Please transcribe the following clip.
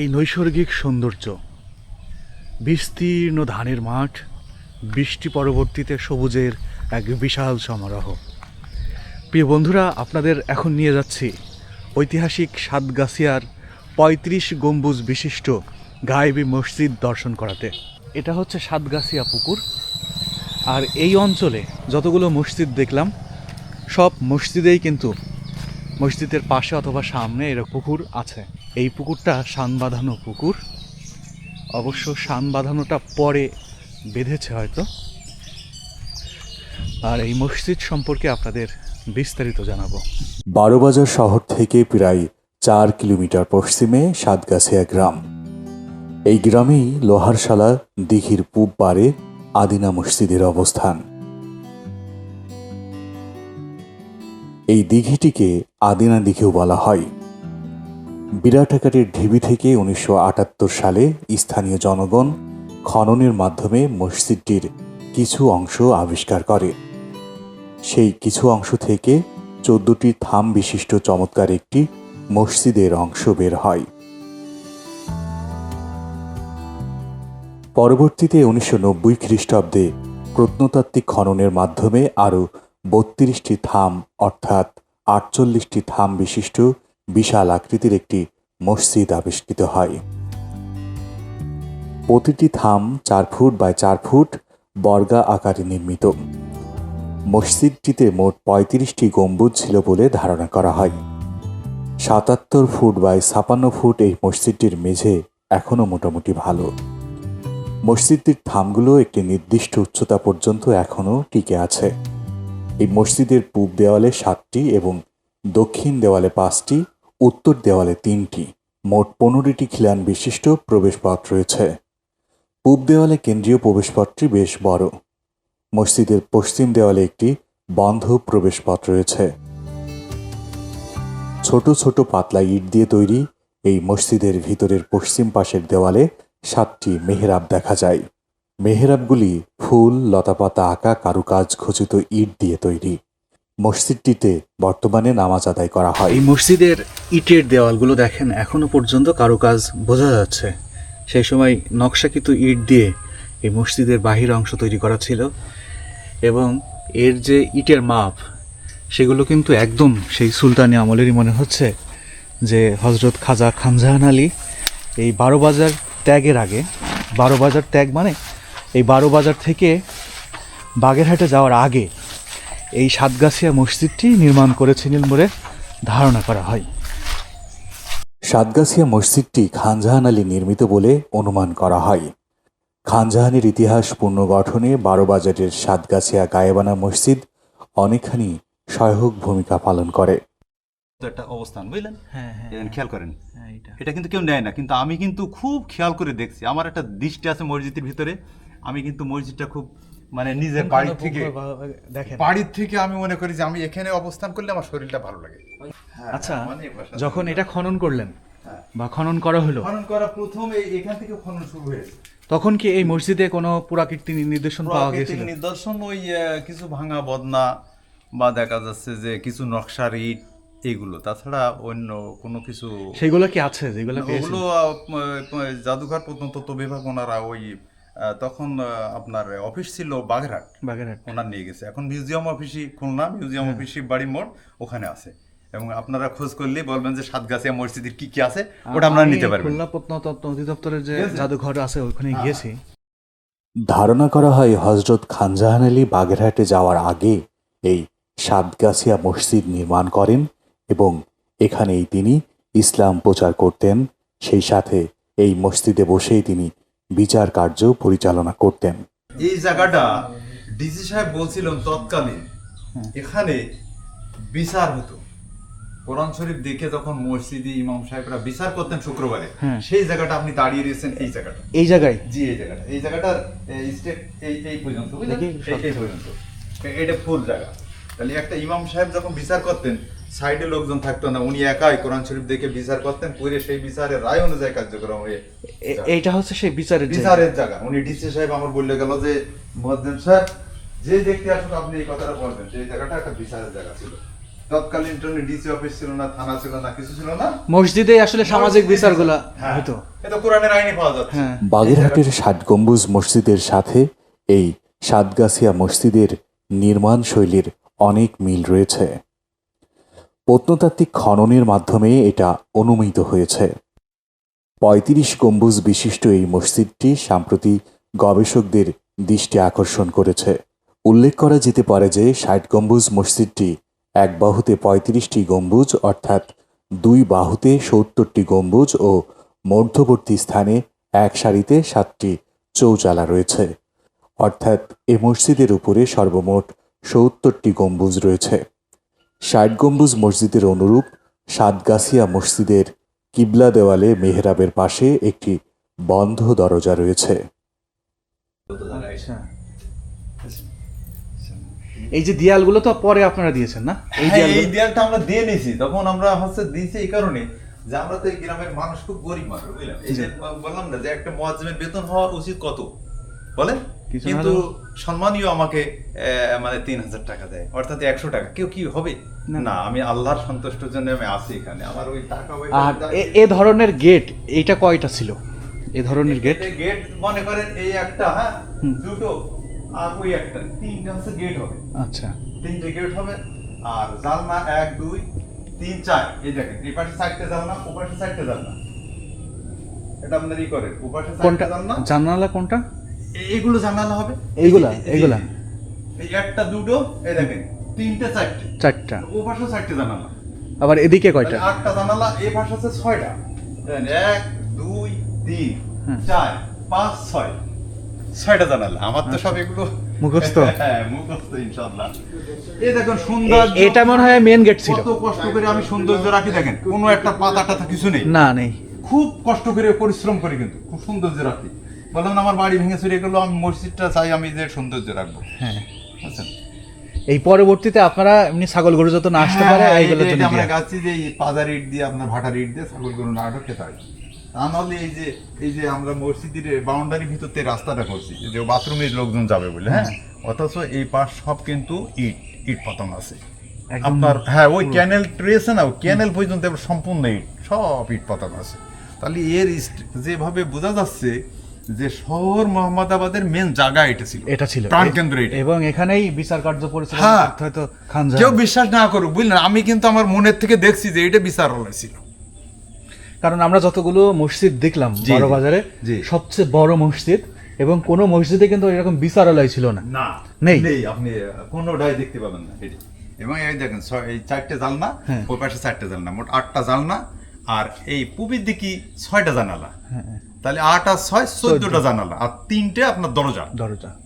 এই নৈসর্গিক সৌন্দর্য। বিস্তীর্ণ ধানের মাঠ, বৃষ্টি পরবর্তীতে সবুজের এক বিশাল সমারোহ। প্রিয় বন্ধুরা, আপনাদের এখন নিয়ে যাচ্ছি ঐতিহাসিক সাতগাছিয়ার পঁয়ত্রিশ গম্বুজ বিশিষ্ট গায়েবী মসজিদ দর্শন করাতে। এটা হচ্ছে সাতগাছিয়া পুকুর। আর এই অঞ্চলে যতগুলো মসজিদ দেখলাম, সব মসজিদেই কিন্তু মসজিদের পাশে অথবা সামনে এরকম পুকুর আছে। এই পুকুরটা শান বাঁধানো পুকুর। অবশ্য শান বাঁধানোটা পরে বেঁধেছে হয়তো। আর এই মসজিদ সম্পর্কে আপনাদের বিস্তারিত জানাব। বারোবাজার শহর থেকে প্রায় চার কিলোমিটার পশ্চিমে সাতগাছিয়া গ্রাম। এই গ্রামেই লোহারশালা দিঘির পূব পারে আদিনা মসজিদের অবস্থান। এই দিঘিটিকে আদিনা দিঘিও বলা হয়। বিরাট আকারের ঢিবি থেকে উনিশশো আটাত্তর সালে স্থানীয় জনগণ খননের মাধ্যমে মসজিদটির কিছু অংশ আবিষ্কার করে। সেই কিছু অংশ থেকে চোদ্দটি থাম বিশিষ্ট চমৎকার একটি মসজিদের অংশ বের হয়। পরবর্তীতে উনিশশো নব্বই খ্রিস্টাব্দে প্রত্নতাত্ত্বিক খননের মাধ্যমে আরও বত্রিশটি থাম অর্থাৎ আটচল্লিশটি থাম বিশিষ্ট বিশাল আকৃতির একটি মসজিদ আবিষ্কৃত হয়। প্রতিটি থাম চার ফুট বাই চার ফুট বর্গা আকারে নির্মিত। মসজিদটিতে মোট পঁয়ত্রিশটি গম্বুজ ছিল বলে ধারণা করা হয়। সাতাত্তর ফুট বাই ছাপান্ন ফুট এই মসজিদটির মেঝে এখনও মোটামুটি ভালো। মসজিদটির থামগুলো একটি নির্দিষ্ট উচ্চতা পর্যন্ত এখনও টিকে আছে। এই মসজিদের পূব দেওয়ালে সাতটি এবং দক্ষিণ দেওয়ালে পাঁচটি উত্তর দেওয়ালে তিনটি, মোট পনেরোটি খিলান বিশিষ্ট প্রবেশপথ রয়েছে। পূব দেওয়ালে কেন্দ্রীয় প্রবেশপথটি বেশ বড়। মসজিদের পশ্চিম দেওয়ালে একটি বন্ধ প্রবেশপথ রয়েছে। ছোট ছোট পাতলা ইট দিয়ে তৈরি এই মসজিদের ভিতরের পশ্চিম পাশের দেওয়ালে সাতটি মেহরাব দেখা যায়। মেহরাবগুলি ফুল, লতাপাতা, আঁকা, কারুকাজ, খচিত ইট দিয়ে তৈরি। মসজিদটিতে বর্তমানে নামাজ আদায় করা হয়। এই মসজিদের ইটের দেওয়ালগুলো দেখেন, এখনও পর্যন্ত কারুকাজ বোঝা যাচ্ছে। সেই সময় নকশাকৃত ইট দিয়ে এই মসজিদের বাহির অংশ তৈরি করা ছিল এবং এর যে ইটের মাপ, সেগুলো কিন্তু একদম সেই সুলতানি আমলেরই মনে হচ্ছে যে হজরত খাজা খানজাহান আলী এই বারো বাজার ত্যাগের আগে, বারো বাজার ত্যাগ মানে এই বারো বাজার থেকে বাগেরহাটে যাওয়ার আগে এই সাতগাছিয়া মসজিদটি নির্মাণ করেছিলেন বলে ধারণা করা হয়। সাতগাছিয়া মসজিদটি খানজাহান আলী নির্মিত বলে অনুমান করা হয়। খানজাহানের ইতিহাস পুনর্গঠনে বারো বাজারের সাতগাছিয়া গায়েবানা মসজিদ অনেকখানি সহায়ক ভূমিকা পালন করে। তো একটা অবস্থান বুঝলেন? হ্যাঁ হ্যাঁ খেয়াল করেন। এইটা এটা। কিন্তু কেউ নেয় না কিন্তু আমি কিন্তু খুব খেয়াল করে দেখছি। আমার একটা দৃষ্টি আছে মসজিদের ভিতরে। আমি কিন্তু মসজিদটা খুব মানে নিজের বাড়ির থেকে দেখেন। বাড়ির থেকে আমি মনে করি যে আমি এখানে অবস্থান করলে আমার শরীরটা ভালো লাগে। আচ্ছা মানে যখন এটা খনন করলেন বা খনন করা হলো খনন করা প্রথম এখান থেকে খনন শুরু হয়েছে। তখন কি এই মসজিদে কোনো পুরাকীর্তি নির্দেশন পাওয়া গিয়েছিল? নিদর্শন ওই কিছু ভাঙা বদনা বা দেখা যাচ্ছে যে কিছু নকশার ইট এগুলো তাছাড়া অন্য কোনো কিছু সেগুলো কি আছে যেগুলো ওগুলো জাদুঘর প্রত্নতত্ত্ব বিভাগ ওনারা ওই তখন আহ, আপনার অফিস ছিল বাগেরহাট। বাগেরহাট। ওনার নিয়ে গেছে। এখন মিউজিয়াম অফিসই খুলনা মিউজিয়াম হ্যাঁ। অফিসই বাড়ি মোড় ওখানে আছে। এবং আপনারা খোঁজ করলে বলবেন যে সাতগাছিয়া মসজিদের কি কি আছে ওটা আপনারা আমি নিতে পারবেন। খুলনা প্রত্নতত্ত্ব অধিদপ্তরের যে জাদুঘর আছে ওখানে গিয়েছি। ধারণা করা হয় হজরত খানজাহান আলী বাগেরহাটে যাওয়ার আগে এই সাতগাছিয়া মসজিদ নির্মাণ করেন এবং এখানেই তিনি ইসলাম প্রচার করতেন। সেই সাথে এই মসজিদে বসেই তিনি বিচার কার্য পরিচালনা করতেন। এই জায়গাটা ডিসি সাহেব বলছিলেন তৎকালীন এখানে বিচার হতো। কোরআন শরীফ দেখে যখন মসজিদে ইমাম সাহেবরা বিচার করতেন শুক্রবারে। সেই জায়গাটা আপনি দাঁড়িয়ে রয়েছেন এই জায়গাটা। এই জায়গায়? জি এই জায়গাটা। এই জায়গাটার স্টেপ এই এই পর্যন্ত বুঝলেন? এই- এই পর্যন্ত। এটা ফুল জায়গা। তাহলে একটা ইমাম সাহেব যখন বিচার করতেন সাইডে লোকজন থাকতো না উনি একাই কোরআন শরীফ দেখে বিচার করতেন পুরে সেই বিচারের রায় অনুযায়ী কার্যক্রম হয়ে এইটা হচ্ছে সেই বিচারের বিচারের জায়গা। উনি ডিসি সাহেব আমার বললে গেল যে মহাজন সাহেব যে দেখতে আসুক আপনি এই কথাটা বলবেন। যে জায়গাটা একটা বিচারের জায়গা ছিল। তৎকালীন ডিসি অফিস ছিল না থানা ছিল না কিছু ছিল না? মসজিদে আসলে সামাজিক বিচারগুলা হ্যাঁ। হতো এটা কোরআনের আইনে পাওয়া যাচ্ছে। হ্যাঁ। বাগেরহাটের ষাট গম্বুজ মসজিদের সাথে এই সাতগাছিয়া মসজিদের নির্মাণ শৈলীর অনেক মিল রয়েছে। প্রত্নতাত্ত্বিক খননের মাধ্যমে এটা অনুমিত হয়েছে। পঁয়ত্রিশ গম্বুজ বিশিষ্ট এই মসজিদটি সাম্প্রতি গবেষকদের দৃষ্টি আকর্ষণ করেছে। উল্লেখ করা যেতে পারে যে ষাট গম্বুজ মসজিদটি এক বাহুতে পঁয়ত্রিশটি গম্বুজ অর্থাৎ দুই বাহুতে সত্তরটি গম্বুজ ও মধ্যবর্তী স্থানে এক সারিতে সাতটি চৌচালা রয়েছে। অর্থাৎ এ মসজিদের উপরে সর্বমোট সত্তরটি গম্বুজ রয়েছে। ষাট গম্বুজ মসজিদের অনুরূপ সাতগাছিয়া মসজিদের কিবলা দেওয়ালে মেহরাবের পাশে একটি বন্ধ দরজা রয়েছে। এই যে দেয়ালগুলো তো পরে আপনারা দিয়েছেন না? এই হ্যাঁ, দেয়ালটা আমরা দিয়ে নিয়েছি তখন আমরা হচ্ছে দিয়েছি এই কারণে যে আমরা তো এই গ্রামের মানুষ খুব গরিব মানুষ বুঝলেন? এই যে বললাম না যে একটা মোয়াজ্জেমের বেতন হওয়া উচিত কত? বলেন? কিন্তু সম্মানীয় আমাকে মানে তিন হাজার টাকা দেয়। অর্থাৎ একশো টাকা। কেউ কি হবে? না। আমি আল্লাহর সন্তুষ্টের জন্য আমি আছি এখানে। আমার ওই টাকা আর এ- ধরনের গেট এইটা কয়টা ছিল? এ ধরনের গেট গেট মনে করেন এই একটা হ্যাঁ? দুটো। আর ওই একটা। তিনটা হচ্ছে গেট হবে। আচ্ছা। তিনটে গেট হবে। আর জানলা এক দুই তিন চার। এই দেখেন এই পাশে চারটে জানলা ও পাশে চারটে এটা আপনার ই করেন ও পাশে কোনটা? চারটে জানলা কোনটা? এইগুলো জানালা হবে। এইগুলা? এই এইগুলা? এই একটা দুটো এই দেখেন তিনটে চারটে। চারটা। ও পাশে চারটে জানালা। আবার এদিকে কয়টা? আটটা জানালা এই পাশে হচ্ছে ছয়টা। এক দুই তিন চার পাঁচ ছয়। ছয়টা জানালা। আমার তো সব এগুলো মুখস্থ? হ্যাঁ মুখস্থ ইনশাআল্লাহ। এই দেখুন সুন্দর এটা মনে হয় মেন গেট ছিল। কত কষ্ট করে আমি সৌন্দর্য রাখি দেখেন। কোনো একটা পাতাটা কিছু নেই। না নেই। খুব কষ্ট করে পরিশ্রম করি কিন্তু খুব সৌন্দর্য রাখি। বললাম আমার বাড়ি ভেঙে চুরে গেলো আমি মসজিদটা চাই আমি যে সৌন্দর্য রাখব। হ্যাঁ। বুঝছেন? এই পরবর্তীতে আপনারা এমনি ছাগল গরু যত না আসতে পারে হ্যাঁ, এই এইগুলোর জন্য আমরা। গাছি যে পাজার ইট দিয়ে আপনার ভাটার ইট দিয়ে ছাগল গরু না খেতে হয়। তা নাহলে এই যে এই যে আমরা মসজিদের বাউন্ডারি ভিতর থেকে রাস্তাটা করছি যে বাথরুমের লোকজন যাবে বলে হ্যাঁ? অথচ এই পাশ সব কিন্তু ইট ইট পাতন আছে। আপনার হ্যাঁ ওই ক্যানেল রয়েছে না ক্যানেল পর্যন্ত সম্পূর্ণ ইট সব ইট পাতান আছে। তাহলে এর যেভাবে বোঝা যাচ্ছে যে শহর মোহাম্মদাবাদের মেন জায়গা এটা ছিল। এটা ছিল। প্রাণ কেন্দ্র এটা। এবং এখানেই বিচার কার্য পরিচালনা হ্যাঁ। করতে হয়তো খান কেউ বিশ্বাস না করুক বুঝলেন? আমি কিন্তু আমার মনের থেকে দেখছি যে এটা বিচার ছিল। কারণ আমরা যতগুলো মসজিদ দেখলাম বড় বাজারে সবচেয়ে বড় মসজিদ এবং কোন মসজিদে কিন্তু এরকম বিচারালয় ছিল না। না নেই। নেই আপনি কোনোটাই দেখতে পাবেন না এবং এই দেখেন এই চারটে জালনা হ্যাঁ। ওই পাশে চারটে জালনা মোট আটটা জালনা আর এই পুবির দিকে ছয়টা জানালা। হ্যাঁ, তাহলে আট আর ছয় চোদ্দটা জানালা। আর তিনটে আপনার দরজা। দরজা।